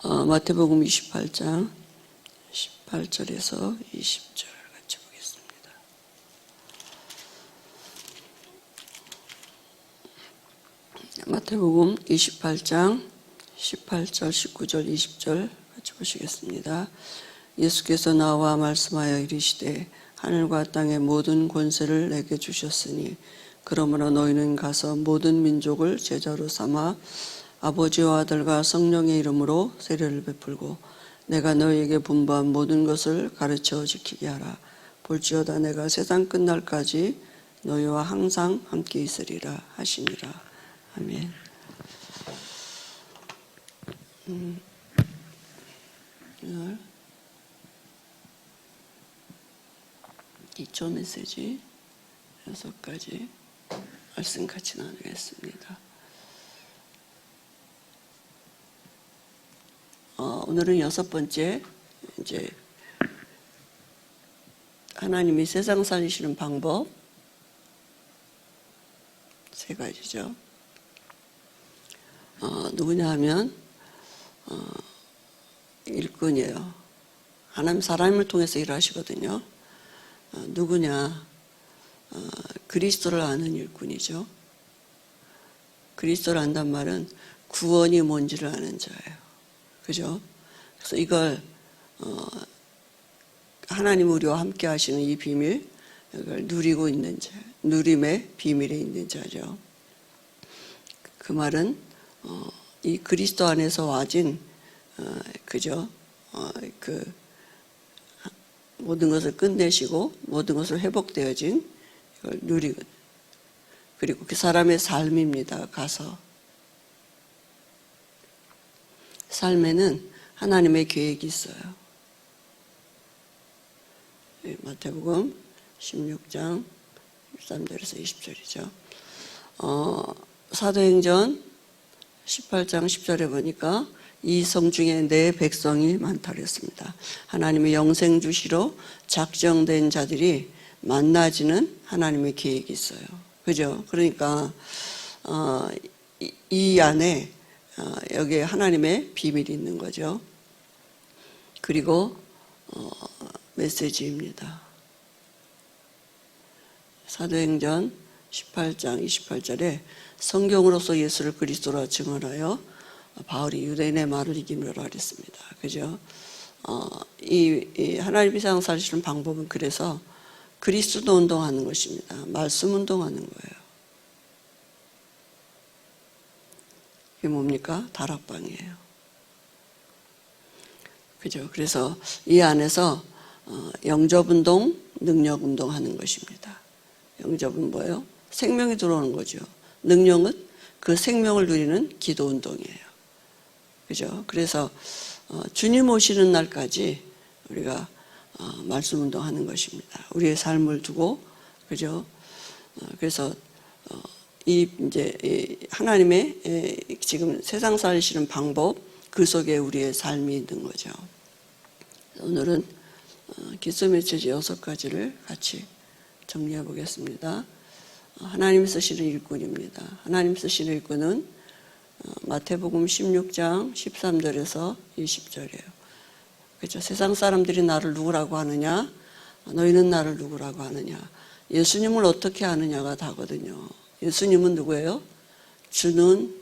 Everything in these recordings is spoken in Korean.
어, 마태복음 28장 18절에서 20절 같이 보겠습니다. 마태복음 28장 18절, 19절, 20절 같이 보시겠습니다. 예수께서 나와 말씀하여 이르시되 하늘과 땅의 모든 권세를 내게 주셨으니 그러므로 너희는 가서 모든 민족을 제자로 삼아 아버지와 아들과 성령의 이름으로 세례를 베풀고 내가 너희에게 분부한 모든 것을 가르쳐 지키게 하라. 볼지어다 내가 세상 끝날까지 너희와 항상 함께 있으리라 하시니라. 아멘. 음, 이초 메시지 여섯 가지 말씀 같이 나누겠습니다. 어, 오늘은 여섯 번째 이제 하나님이 세상 살리시는 방법 세 가지죠. 어, 누구냐 하면 어, 일꾼이에요. 하나님 사람을 통해서 일하시거든요. 어, 누구냐? 어, 그리스도를 아는 일꾼이죠. 그리스도를 안단 말은 구원이 뭔지를 아는 자예요. 그죠? 그래서 이걸 어, 하나님 우리와 함께 하시는 이 비밀, 이걸 누리고 있는 자, 누림의 비밀에 있는 자죠. 그 말은 어, 이 그리스도 안에서 와진 어, 그죠? 어, 그 모든 것을 끝내시고 모든 것을 회복되어진 이걸 누리고 그리고 그 사람의 삶입니다. 가서 삶에는 하나님의 계획이 있어요. 예, 마태복음 16장 13절에서 20절이죠. 어, 사도행전 18장 10절에 보니까 이 성 중에 내 백성이 많다 그랬습니다. 하나님의 영생 주시로 작정된 자들이 만나지는 하나님의 계획이 있어요. 그죠? 그러니까 어, 이, 이 안에 어, 여기에 하나님의 비밀이 있는 거죠. 그리고 어, 메시지입니다. 사도행전 18장 28절에 성경으로서 예수를 그리스도라 증언하여 바울이 유대인의 말을 이기노라 그랬습니다. 그죠? 어, 이, 이 하나님이 세상 사시는 방법은 그래서 그리스도 운동하는 것입니다. 말씀 운동하는 거예요. 이게 뭡니까? 다락방이에요. 그죠? 그래서 이 안에서 어, 영접운동, 능력운동 하는 것입니다. 영접은 뭐예요? 생명이 들어오는 거죠. 능력은 그 생명을 누리는 기도운동이에요. 그죠? 그래서 어, 주님 오시는 날까지 우리가 어, 말씀 운동 하는 것입니다. 우리의 삶을 두고, 그죠? 그래서 이 이제 하나님의 지금 세상 살시는 방법 그 속에 우리의 삶이 있는 거죠. 오늘은 기초 메시지 여섯 가지를 같이 정리해 보겠습니다. 하나님 쓰시는 일꾼입니다. 하나님 쓰시는 일꾼은 마태복음 16장 13절에서 20절이에요. 그렇죠. 세상 사람들이 나를 누구라고 하느냐? 너희는 나를 누구라고 하느냐? 예수님을 어떻게 아느냐가 다거든요. 예수님은 누구예요? 주는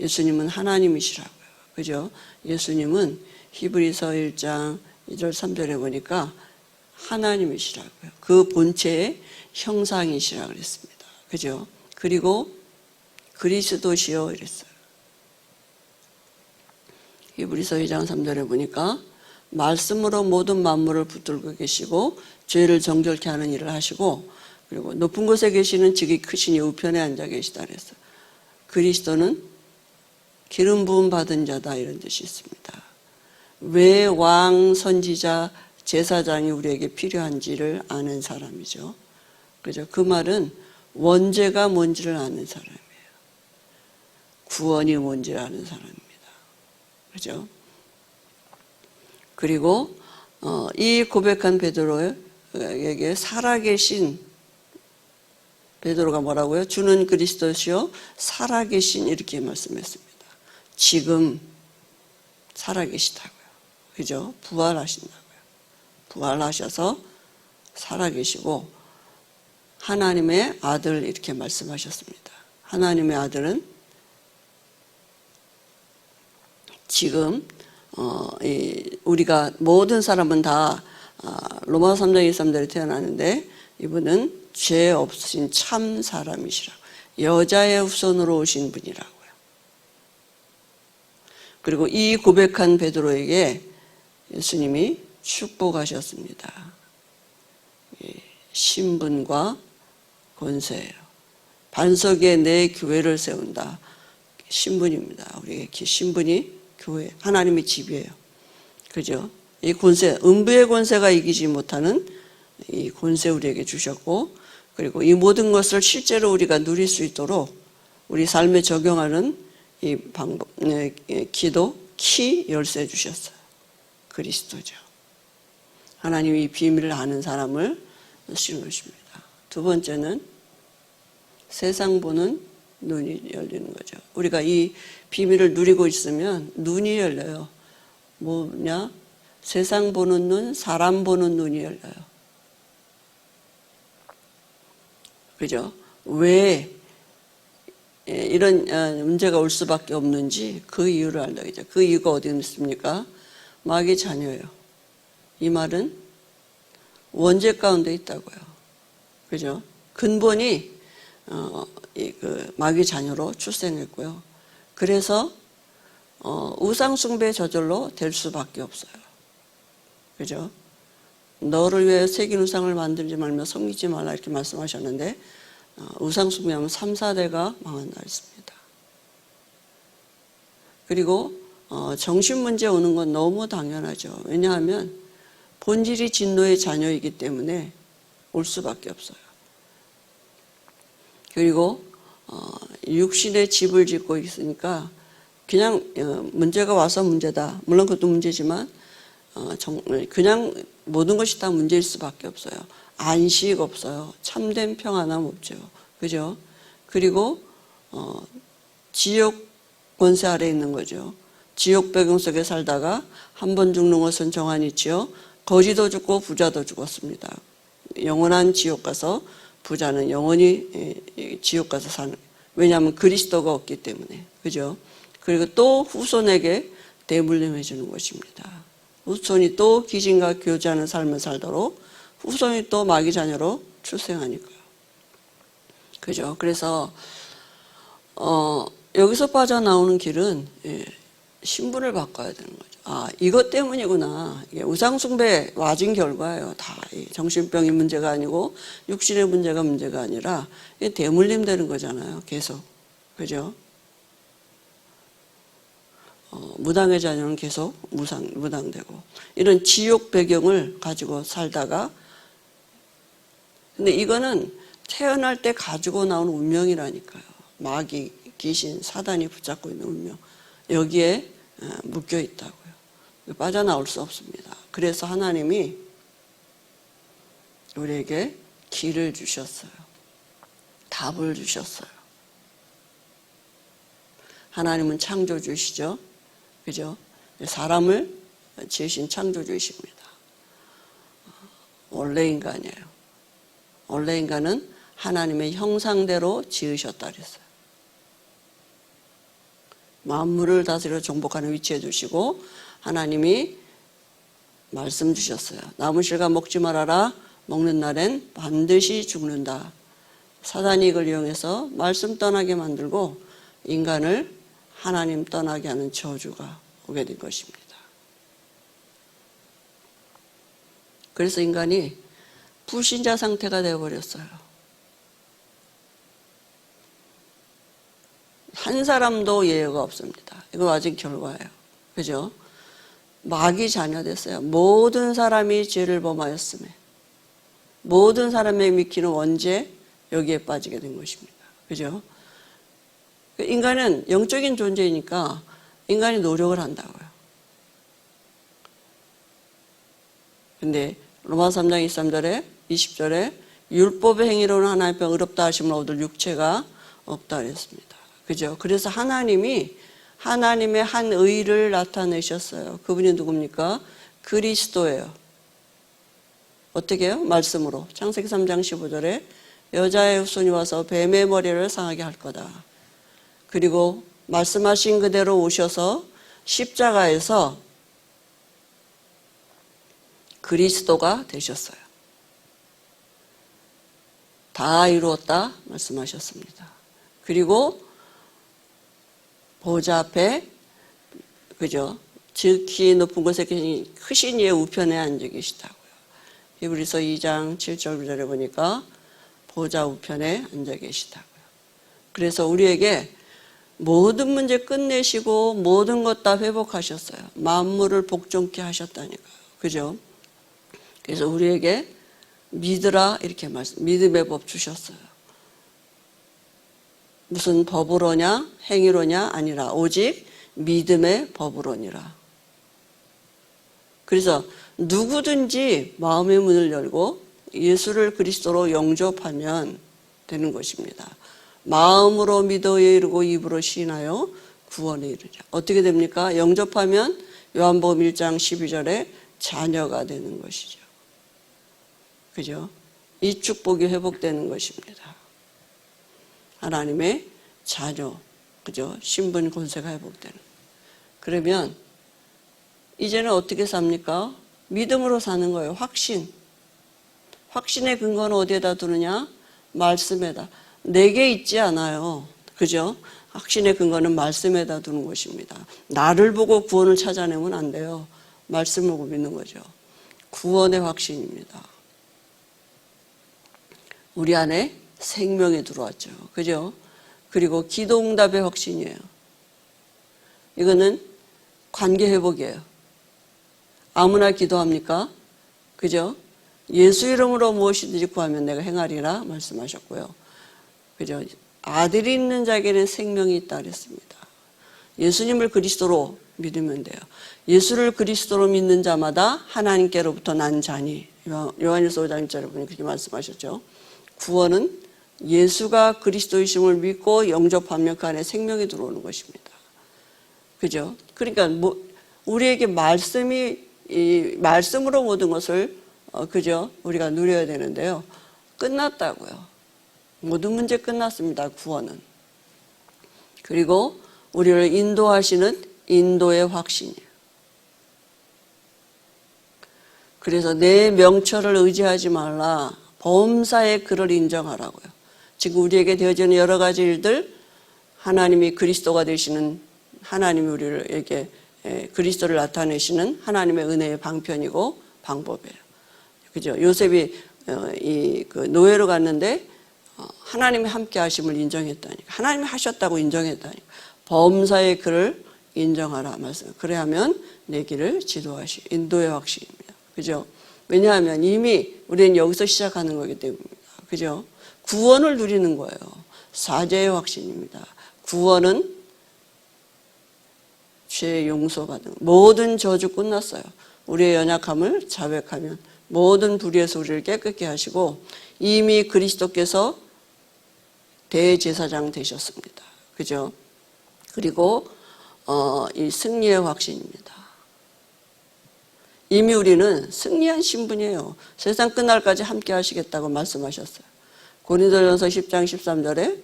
예수님은 하나님이시라고요. 그죠? 예수님은 히브리서 1장 2절 3절에 보니까 하나님이시라고요. 그 본체의 형상이시라 그랬습니다. 그죠? 그리고 그리스도시요 이랬어요. 히브리서 2장 3절에 보니까 말씀으로 모든 만물을 붙들고 계시고 죄를 정결케 하는 일을 하시고 그리고 높은 곳에 계시는 직이 크신 이 우편에 앉아 계시다 그랬어요. 그리스도는 기름 부음 받은 자다 이런 뜻이 있습니다. 왜 왕 선지자 제사장이 우리에게 필요한지를 아는 사람이죠. 그죠? 그 말은 원죄가 뭔지를 아는 사람이에요. 구원이 뭔지를 아는 사람입니다. 그죠? 그리고 어, 이 고백한 베드로에게 살아계신 베드로가 뭐라고요? 주는 그리스도시요 살아계신 이렇게 말씀했습니다. 지금 살아계시다고요. 그죠? 부활하신다고요. 부활하셔서 살아계시고 하나님의 아들 이렇게 말씀하셨습니다. 하나님의 아들은 지금 어, 이 우리가 모든 사람은 다 아, 로마 3장 23대로 태어나는데 이분은 죄 없으신 참 사람이시라고 여자의 후손으로 오신 분이라고요. 그리고 이 고백한 베드로에게 예수님이 축복하셨습니다. 예, 신분과 권세예요. 반석에 내 교회를 세운다. 신분입니다. 우리의 기- 신분이 교회, 하나님의 집이에요. 그죠? 이 권세, 음부의 권세가 이기지 못하는 이 권세 우리에게 주셨고, 그리고 이 모든 것을 실제로 우리가 누릴 수 있도록 우리 삶에 적용하는 이 방법, 네, 예, 기도, 키 열쇠 주셨어요. 그리스도죠. 하나님이 이 비밀을 아는 사람을 쓰는 것입니다. 두 번째는 세상 보는 눈이 열리는 거죠. 우리가 이 비밀을 누리고 있으면 눈이 열려요. 뭐냐? 세상 보는 눈, 사람 보는 눈이 열려요. 그죠? 왜 예, 이런 어, 문제가 올 수밖에 없는지 그 이유를 알다 그죠? 그 이유가 어디 있습니까? 마귀 자녀예요. 이 말은 원죄 가운데 있다고요. 그죠? 근본이 어, 이그 마귀 자녀로 출생했고요. 그래서 어, 우상 숭배 저절로 될 수밖에 없어요. 그죠? 너를 위해 새긴 우상을 만들지 말며 섬기지 말라 이렇게 말씀하셨는데 어, 우상 숭배하면 3, 4대가 망한다 했습니다. 그리고 어, 정신 문제 오는 건 너무 당연하죠. 왜냐하면 본질이 진노의 자녀이기 때문에 올 수밖에 없어요. 그리고 어, 육신의 집을 짓고 있으니까 그냥 어, 문제가 와서 문제다. 물론 그것도 문제지만 어, 정, 그냥 모든 것이 다 문제일 수밖에 없어요. 안식 없어요. 참된 평안함 없죠. 그죠? 그리고 어, 지옥 권세 아래 있는 거죠. 지옥 배경 속에 살다가 한 번 죽는 것은 정한이 있지요. 거지도 죽고 부자도 죽었습니다. 영원한 지옥 가서 부자는 영원히 예, 예, 지옥 가서 사는. 왜냐하면 그리스도가 없기 때문에. 그죠? 그리고 또 후손에게 대물림해 주는 것입니다. 후손이 또 기진과 교제하는 삶을 살도록 후손이 또 마귀 자녀로 출생하니까요. 그죠? 그래서 어, 여기서 빠져나오는 길은 예, 신분을 바꿔야 되는 거죠. 아, 이것 때문이구나. 이게 우상숭배 와진 결과예요. 다. 이 정신병이 문제가 아니고 육신의 문제가 문제가 아니라 대물림 되는 거잖아요. 계속. 그죠? 어, 무당의 자녀는 계속 무상, 무당되고. 이런 지옥 배경을 가지고 살다가 근데 이거는 태어날 때 가지고 나오는 운명이라니까요. 마귀, 귀신, 사단이 붙잡고 있는 운명. 여기에 어, 묶여 있다고요. 빠져나올 수 없습니다. 그래서 하나님이 우리에게 길을 주셨어요. 답을 주셨어요. 하나님은 창조주시죠. 그죠? 사람을 지으신 창조주이십니다. 원래 인간이에요. 원래 인간은 하나님의 형상대로 지으셨다 그랬어요. 만물을 다스려 정복하는 위치에 두시고 하나님이 말씀 주셨어요. 나무 실과 먹지 말아라. 먹는 날엔 반드시 죽는다. 사단이 이걸 이용해서 말씀 떠나게 만들고 인간을 하나님 떠나게 하는 저주가 오게 된 것입니다. 그래서 인간이 불신자 상태가 되어버렸어요. 한 사람도 예외가 없습니다. 이거 아직 결과예요. 그죠? 마귀 자녀 됐어요. 모든 사람이 죄를 범하였음에 모든 사람의 미키는 원죄 여기에 빠지게 된 것입니다. 그죠? 인간은 영적인 존재이니까 인간이 노력을 한다고요. 근데 로마 3장 23절에 20절에 율법의 행위로는 하나님 앞에 의롭다 하심을 얻을 육체가 없다 그랬습니다. 그죠? 그래서 하나님이 하나님의 한 의를 나타내셨어요. 그분이 누굽니까? 그리스도예요. 어떻게 해요? 말씀으로. 창세기 3장 15절에 여자의 후손이 와서 뱀의 머리를 상하게 할 거다. 그리고 말씀하신 그대로 오셔서 십자가에서 그리스도가 되셨어요. 다 이루었다 말씀하셨습니다. 그리고 보좌 앞에 그죠? 즉히 높은 곳에 계신 크신 이의 우편에 앉아 계시다고요. 히브리서 2장 7절에 보니까 보좌 우편에 앉아 계시다고요. 그래서 우리에게 모든 문제 끝내시고 모든 것 다 회복하셨어요. 만물을 복종케 하셨다니까요. 그죠? 그래서 우리에게 믿으라 이렇게 말씀, 믿음의 법 주셨어요. 무슨 법으로냐, 행위로냐 아니라 오직 믿음의 법으로니라. 그래서 누구든지 마음의 문을 열고 예수를 그리스도로 영접하면 되는 것입니다. 마음으로 믿어 이르고 입으로 시인하여 구원에 이르자. 어떻게 됩니까? 영접하면 요한복음 1장 12절에 자녀가 되는 것이죠. 그죠? 이 축복이 회복되는 것입니다. 하나님의 자녀, 그죠? 신분 권세가 회복되는. 그러면 이제는 어떻게 삽니까? 믿음으로 사는 거예요. 확신. 확신의 근거는 어디에다 두느냐? 말씀에다. 내게 있지 않아요. 그죠? 확신의 근거는 말씀에다 두는 것입니다. 나를 보고 구원을 찾아내면 안 돼요. 말씀을 보고 믿는 거죠. 구원의 확신입니다. 우리 안에 생명이 들어왔죠. 그죠? 그리고 기도응답의 확신이에요. 이거는 관계 회복이에요. 아무나 기도합니까? 그죠? 예수 이름으로 무엇이든지 구하면 내가 행하리라 말씀하셨고요. 그죠? 아들이 있는 자에게는 생명이 있다 그랬습니다. 예수님을 그리스도로 믿으면 돼요. 예수를 그리스도로 믿는 자마다 하나님께로부터 난 자니 요한일서 5장 1절에 보니 그렇게 말씀하셨죠. 구원은 예수가 그리스도이심을 믿고 영접하면 그 안에 생명이 들어오는 것입니다. 그죠? 그러니까 뭐 우리에게 말씀이 이 말씀으로 모든 것을 어, 그죠? 우리가 누려야 되는데요. 끝났다고요. 모든 문제 끝났습니다. 구원은. 그리고 우리를 인도하시는 인도의 확신이에요. 그래서 내 명철을 의지하지 말라. 범사의 그를 인정하라고요. 지금 우리에게 되어지는 여러 가지 일들 하나님이 그리스도가 되시는 하나님이 우리에게 그리스도를 나타내시는 하나님의 은혜의 방편이고 방법이에요. 그죠? 요셉이 어, 이그 노예로 갔는데 어, 하나님이 함께 하심을 인정했다니까. 하나님이 하셨다고 인정했다니까. 범사의 그를 인정하라 말씀. 그래야면 내 길을 지도하시 인도의 확신입니다. 그죠? 왜냐하면 이미 우리는 여기서 시작하는 거기 때문입니다. 그죠? 구원을 누리는 거예요. 사죄의 확신입니다. 구원은 죄 용서받는 모든 저주 끝났어요. 우리의 연약함을 자백하면 모든 불의에서 우리를 깨끗게 하시고 이미 그리스도께서 대제사장 되셨습니다. 그죠? 그리고 어, 이 승리의 확신입니다. 이미 우리는 승리한 신분이에요. 세상 끝날까지 함께 하시겠다고 말씀하셨어요. 고린도전서 10장 13절에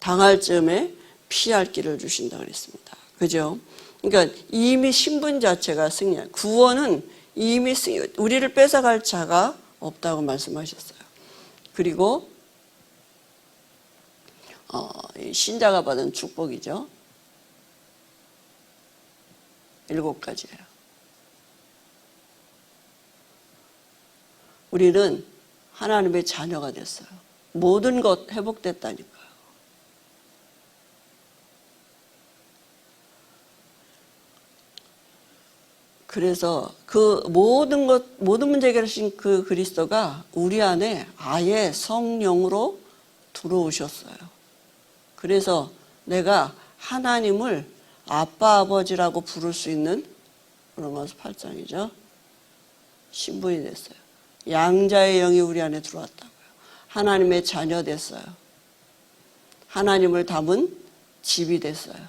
당할 즈음에 피할 길을 주신다 그랬습니다. 그죠? 그러니까 이미 신분 자체가 승리한 구원은 이미 우리를 뺏어갈 자가 없다고 말씀하셨어요. 그리고 어, 신자가 받은 축복이죠. 일곱 가지예요. 우리는 하나님의 자녀가 됐어요. 모든 것 회복됐다니까요. 그래서 그 모든 것, 모든 문제 해결하신 그 그리스도가 우리 안에 아예 성령으로 들어오셨어요. 그래서 내가 하나님을 아빠, 아버지라고 부를 수 있는 로마서 8장이죠. 신분이 됐어요. 양자의 영이 우리 안에 들어왔다고요. 하나님의 자녀 됐어요. 하나님을 담은 집이 됐어요.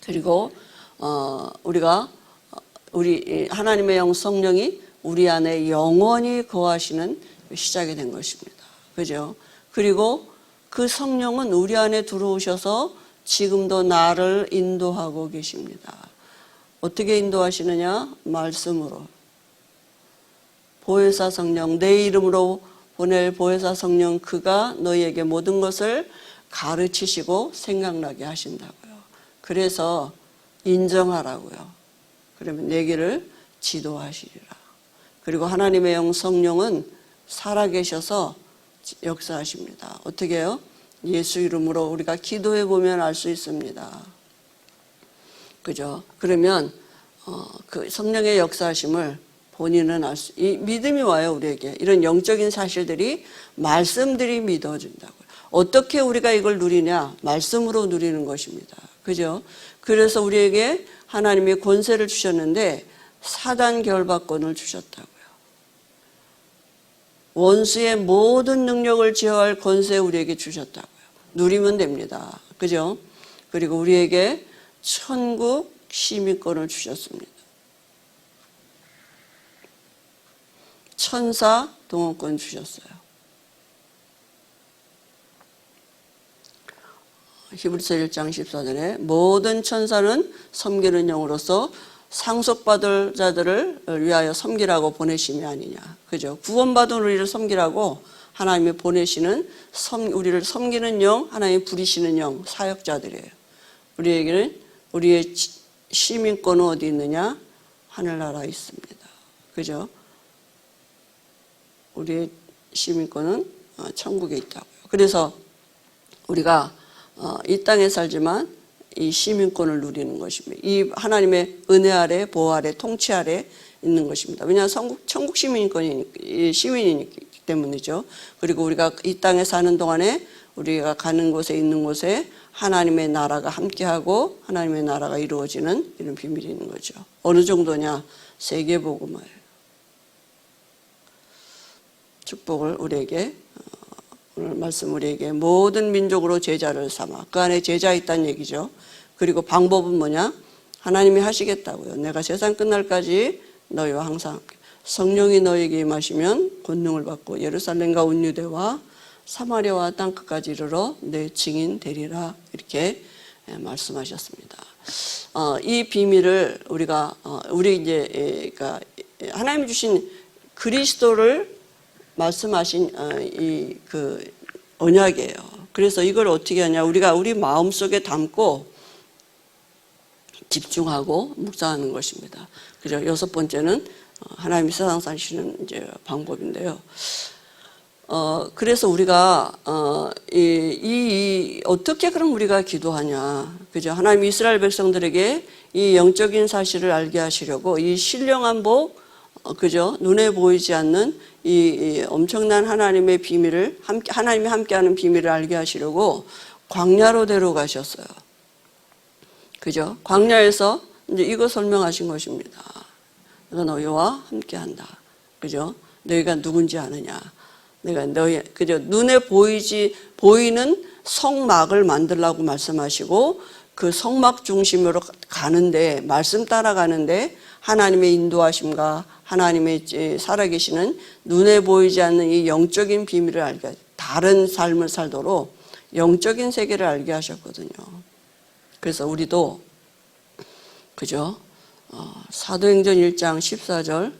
그리고 어, 우리가 어, 우리 이 하나님의 영 성령이 우리 안에 영원히 거하시는 시작이 된 것입니다. 그죠? 그리고 그 성령은 우리 안에 들어오셔서 지금도 나를 인도하고 계십니다. 어떻게 인도하시느냐? 말씀으로. 보혜사 성령, 내 이름으로 보낼 보혜사 성령 그가 너희에게 모든 것을 가르치시고 생각나게 하신다고요. 그래서 인정하라고요. 그러면 내 길을 지도하시리라. 그리고 하나님의 영 성령은 살아계셔서 역사하십니다. 어떻게 해요? 예수 이름으로 우리가 기도해 보면 알 수 있습니다. 그죠? 그러면 어, 그 성령의 역사하심을 본인은 알 수, 이 믿음이 와요 우리에게 이런 영적인 사실들이 말씀들이 믿어진다고요. 어떻게 우리가 이걸 누리냐? 말씀으로 누리는 것입니다. 그죠? 그래서 우리에게 하나님이 권세를 주셨는데 사단 결박권을 주셨다고요. 원수의 모든 능력을 제어할 권세 우리에게 주셨다고요. 누리면 됩니다. 그죠? 그리고 우리에게 천국 시민권을 주셨습니다. 천사 동원권 주셨어요. 히브리서 1장 14절에 모든 천사는 섬기는 영으로서 상속받을 자들을 위하여 섬기라고 보내심이 아니냐. 그죠? 구원받은 우리를 섬기라고 하나님이 보내시는 섬, 우리를 섬기는 영, 하나님 부리시는 영, 사역자들이에요. 우리에게는 우리의 시민권은 어디 있느냐? 하늘나라에 있습니다. 그죠? 우리의 시민권은 어, 천국에 있다고요. 그래서 우리가 어, 이 땅에 살지만 이 시민권을 누리는 것입니다. 이 하나님의 은혜 아래, 보호 아래, 통치 아래 있는 것입니다. 왜냐하면 천국, 천국 시민권이 시민이기 때문이죠. 그리고 우리가 이 땅에 사는 동안에 우리가 가는 곳에 있는 곳에 하나님의 나라가 함께하고 하나님의 나라가 이루어지는 이런 비밀이 있는 거죠. 어느 정도냐? 세계복음을 축복을 우리에게 어, 오늘 말씀 우리에게 모든 민족으로 제자를 삼아 그 안에 제자 있다는 얘기죠. 그리고 방법은 뭐냐? 하나님이 하시겠다고요. 내가 세상 끝날까지 너희와 항상. 성령이 너에게 임하시면 권능을 받고 예루살렘과 온 유대와 사마리아와 땅 끝까지 이르러 내 증인 되리라 이렇게 예, 말씀하셨습니다. 어, 이 비밀을 우리가 어, 우리 이제 예, 그러니까 하나님 주신 그리스도를 말씀하신 어, 이그 언약이에요. 그래서 이걸 어떻게 하냐? 우리가 우리 마음 속에 담고 집중하고 묵상하는 것입니다. 그리고 여섯 번째는 어, 하나님이 세상 사시는 이제 방법인데요. 어, 그래서 우리가, 어, 이, 어떻게 그럼 우리가 기도하냐. 그죠? 하나님 이스라엘 백성들에게 이 영적인 사실을 알게 하시려고 이 신령한 복, 어, 그죠? 눈에 보이지 않는 이, 이 엄청난 하나님의 비밀을, 함께, 하나님이 함께하는 비밀을 알게 하시려고 광야로 데려가셨어요. 그죠? 광야에서 이제 이거 설명하신 것입니다. 내가 너희와 함께한다. 그죠? 너희가 누군지 아느냐? 내가 너희 그죠? 눈에 보이지 보이는 성막을 만들라고 말씀하시고 그 성막 중심으로 가는데 말씀 따라가는데 하나님의 인도하심과 하나님의 살아계시는 눈에 보이지 않는 이 영적인 비밀을 알게 다른 삶을 살도록 영적인 세계를 알게 하셨거든요. 그래서 우리도 그죠? 어, 사도행전 1장 14절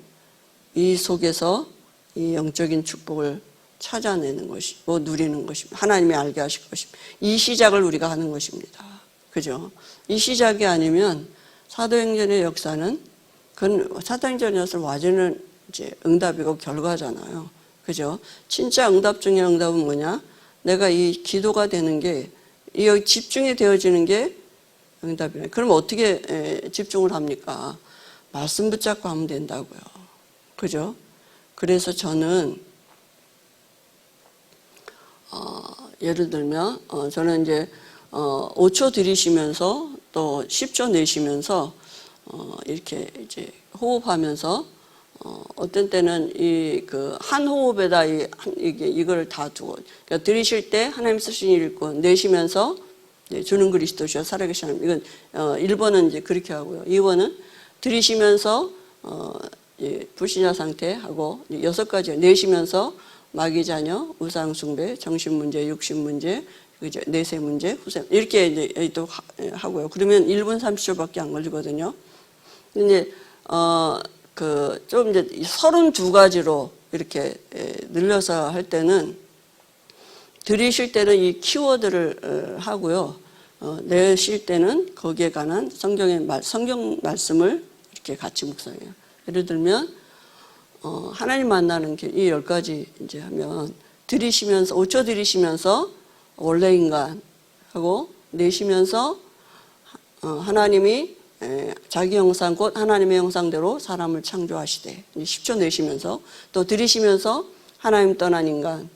이 속에서 이 영적인 축복을 찾아내는 것이고 누리는 것입니다. 하나님이 알게 하실 것입니다. 이 시작을 우리가 하는 것입니다. 그죠? 이 시작이 아니면 사도행전의 역사는 그건 사도행전이었을 와주는 이제 응답이고 결과잖아요. 그죠? 진짜 응답 중에 응답은 뭐냐? 내가 이 기도가 되는 게, 이 집중이 되어지는 게 응답이네. 그럼 어떻게 집중을 합니까? 말씀 붙잡고 하면 된다고요. 그죠? 그래서 저는 어, 예를 들면 어, 저는 이제 어, 5초 들이시면서 또 10초 내쉬면서 어, 이렇게 이제 호흡하면서 어, 어떤 때는 이 그 한 호흡에다 이, 한, 이게 이걸 다 두고 그러니까 들이쉴 때 하나님 쓰신 일꾼 내쉬면서 네, 주는 그리스도시요 살아계신 하나님. 이건 어, 1번은 이제 그렇게 하고요. 2번은 들이시면서 어, 예, 불신자 상태하고 이제 여섯 가지 내쉬면서 마귀 자녀, 우상 숭배, 정신 문제, 육신 문제, 그죠? 내세 문제, 후세 이렇게 이제 또 하- 예, 하고요. 그러면 1분 30초밖에 안 걸리거든요. 근데 어그 좀 이제 32가지로 이렇게 에, 늘려서 할 때는 들이실 때는 이 키워드를 어, 하고요. 어, 내쉴 때는 거기에 관한 성경의 말, 성경 말씀을 이렇게 같이 묵상해요. 예를 들면 어, 하나님 만나는 길 이 열 가지 이제 하면 들이시면서 5초 들이시면서 원래 인간 하고 내쉬면서 어, 하나님이 에, 자기 형상 곧 하나님의 형상대로 사람을 창조하시되 이제 10초 내쉬면서 또 들이시면서 하나님 떠난 인간.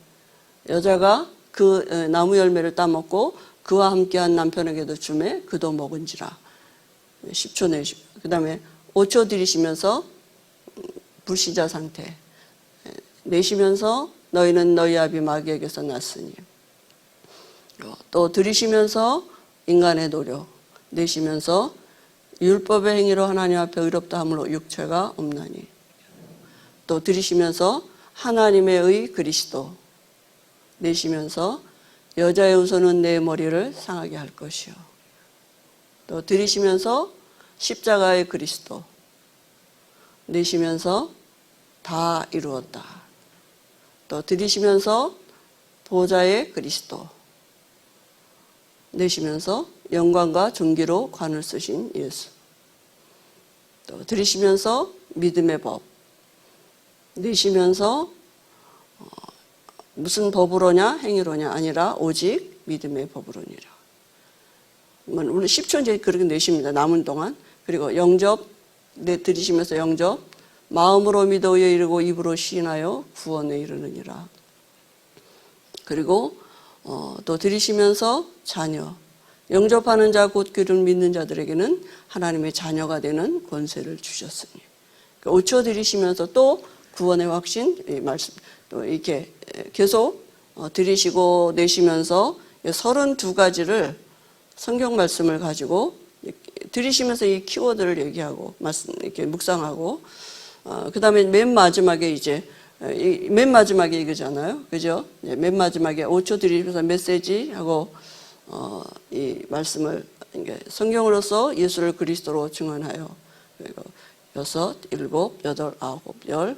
여자가 그 에, 나무 열매를 따먹고 그와 함께한 남편에게도 주매 그도 먹은지라. 10초 내쉬 그 다음에 5초 들이시면서 음, 불신자 상태. 에, 내쉬면서 너희는 너희 아비 마귀에게서 났으니. 어, 또 들이시면서 인간의 노력 내쉬면서 율법의 행위로 하나님 앞에 의롭다 함으로 육체가 없나니. 또 들이시면서 하나님의 의 그리스도 내쉬면서 여자의 우선은 내 머리를 상하게 할 것이요. 또 들이시면서 십자가의 그리스도 내쉬면서 다 이루었다. 또 들이시면서 보좌의 그리스도 내쉬면서 영광과 존귀로 관을 쓰신 예수. 또 들이시면서 믿음의 법. 내쉬면서 어, 무슨 법으로냐 행위로냐 아니라 오직 믿음의 법으로니라. 물론 10초 이제 그렇게 내쉽니다. 남은 동안. 그리고 영접 내 들이시면서 영접 마음으로 믿어 에 이르고 입으로 시인하여 구원에 이르느니라. 그리고 어, 또 들이시면서 자녀 영접하는 자곧 그를 믿는 자들에게는 하나님의 자녀가 되는 권세를 주셨으니 그러니까 5초 들이시면서 또 구원의 확신 이 말씀 또 이렇게 계속 어, 들이시고 내쉬면서 32가지를 성경 말씀을 가지고 들이시면서 이 키워드를 얘기하고 말씀 이렇게 묵상하고 어, 그다음에 맨 마지막에 이제 이- 맨 마지막에 이거잖아요. 그죠? 예, 맨 마지막에 5초 들이면서 메시지 하고 어, 이 말씀을 성경으로서 예수를 그리스도로 증언하여 그리고 여섯, 일곱, 여덟, 아홉, 열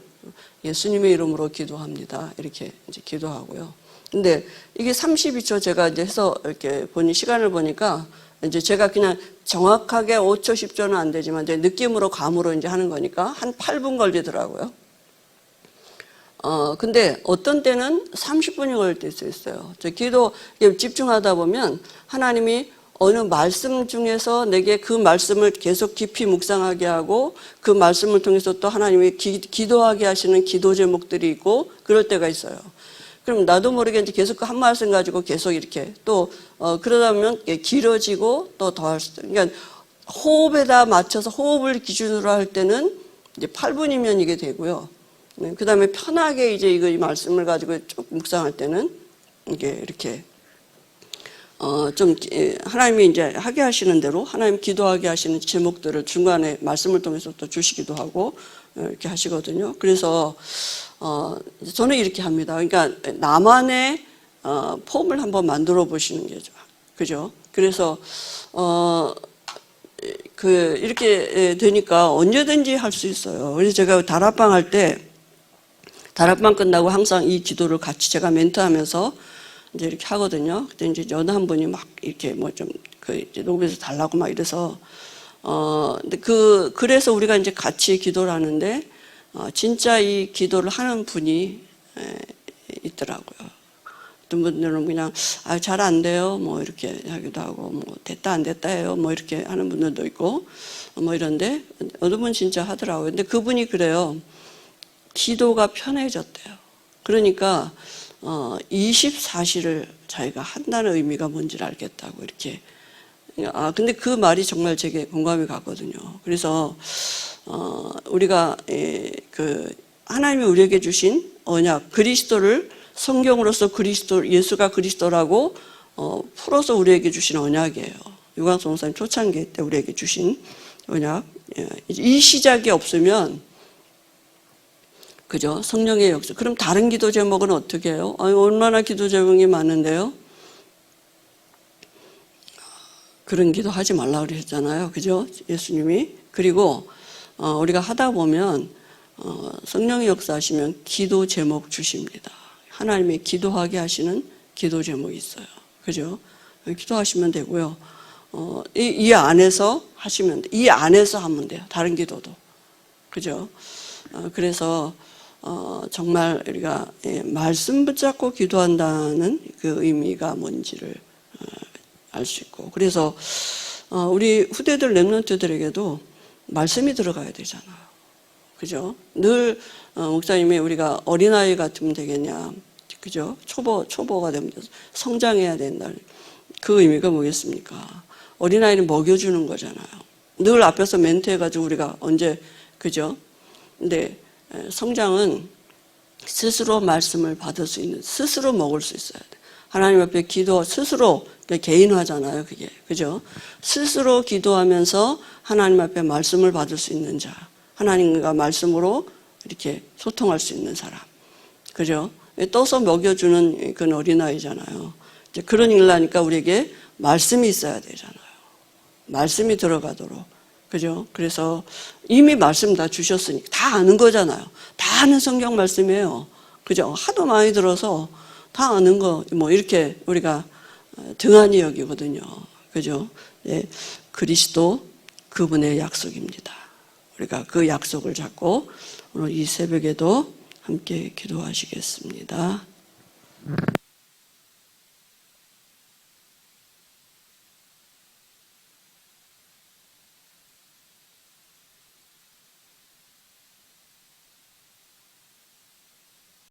예수님의 이름으로 기도합니다. 이렇게 이제 기도하고요. 근데 이게 32초 제가 이제 해서 이렇게 보니 시간을 보니까 이제 제가 그냥 정확하게 5초, 10초는 안 되지만 이제 느낌으로 감으로 이제 하는 거니까 한 8분 걸리더라고요. 어, 근데 어떤 때는 30분이 걸릴 때 있어요. 저 기도 집중하다 보면 하나님이 어느 말씀 중에서 내게 그 말씀을 계속 깊이 묵상하게 하고 그 말씀을 통해서 또 하나님이 기, 기도하게 하시는 기도 제목들이 있고 그럴 때가 있어요. 그럼 나도 모르게 이제 계속 그 한 말씀 가지고 계속 이렇게 또 어, 그러다 보면 길어지고 또 더할 수도 그러니까 호흡에다 맞춰서 호흡을 기준으로 할 때는 이제 8분이면 이게 되고요. 그 다음에 편하게 이제 이거 이 말씀을 가지고 쭉 묵상할 때는 이게 이렇게 어, 좀, 예, 하나님이 이제 하게 하시는 대로 하나님 기도하게 하시는 제목들을 중간에 말씀을 통해서 또 주시기도 하고 어, 이렇게 하시거든요. 그래서, 어, 저는 이렇게 합니다. 그러니까 나만의 어, 폼을 한번 만들어 보시는 게죠. 그죠? 그래서, 어, 그, 이렇게 되니까 언제든지 할 수 있어요. 그래서 제가 다락방 할 때, 다락방 끝나고 항상 이 기도를 같이 제가 멘트하면서 이제 이렇게 하거든요. 그때 이제 여느 한 분이 막 이렇게 뭐 좀 그 이제 녹음해서 달라고 막 이래서 어 근데 그 그래서 우리가 이제 같이 기도를 하는데 어 진짜 이 기도를 하는 분이 에, 있더라고요. 어떤 분들은 그냥 아 잘 안 돼요 뭐 이렇게 하기도 하고 뭐 됐다 안 됐다 해요 뭐 이렇게 하는 분들도 있고 뭐 이런데 어느 분 진짜 하더라고요. 근데 그분이 그래요. 기도가 편해졌대요. 그러니까 어 24시를 자기가 한다는 의미가 뭔지를 알겠다고 이렇게 아 근데 그 말이 정말 제게 공감이 갔거든요. 그래서 어 우리가 에, 그 하나님이 우리에게 주신 언약 그리스도를 성경으로서 그리스도 예수가 그리스도라고 어, 풀어서 우리에게 주신 언약이에요. 유광수 목사님 초창기 때 우리에게 주신 언약. 예, 이 시작이 없으면 그죠? 성령의 역사. 그럼 다른 기도 제목은 어떻게 해요? 아니, 얼마나 기도 제목이 많은데요? 그런 기도 하지 말라 그러셨잖아요. 그죠? 예수님이. 그리고, 어, 우리가 하다 보면, 어, 성령의 역사하시면 기도 제목 주십니다. 하나님이 기도하게 하시는 기도 제목이 있어요. 그죠? 기도하시면 되고요. 어, 이, 이 안에서 하시면, 돼. 이 안에서 하면 돼요. 다른 기도도. 그죠? 어, 그래서, 어, 정말 우리가 예, 말씀 붙잡고 기도한다는 그 의미가 뭔지를 어, 알수 있고 그래서 어, 우리 후대들 랩런트들에게도 말씀이 들어가야 되잖아요. 그죠? 늘 어, 목사님이 우리가 어린아이 같으면 되겠냐. 그죠? 초보, 초보가 되면 성장해야 된다. 그 의미가 뭐겠습니까? 어린아이는 먹여주는 거잖아요. 늘 앞에서 멘트해가지고 우리가 언제, 그죠? 근데 에, 성장은 스스로 말씀을 받을 수 있는, 스스로 먹을 수 있어야 돼. 하나님 앞에 기도, 스스로, 개인화잖아요, 그게. 그죠? 스스로 기도하면서 하나님 앞에 말씀을 받을 수 있는 자. 하나님과 말씀으로 이렇게 소통할 수 있는 사람. 그죠? 떠서 먹여주는 그런 어린아이잖아요. 이제 그런 일 나니까 우리에게 말씀이 있어야 되잖아요. 말씀이 들어가도록. 그죠? 그래서 이미 말씀 다 주셨으니까 다 아는 거잖아요. 다 아는 성경 말씀이에요. 그죠? 하도 많이 들어서 다 아는 거, 뭐 이렇게 우리가 등한히 여기거든요. 그죠? 네, 그리스도 그분의 약속입니다. 우리가 그 약속을 잡고 오늘 이 새벽에도 함께 기도하시겠습니다.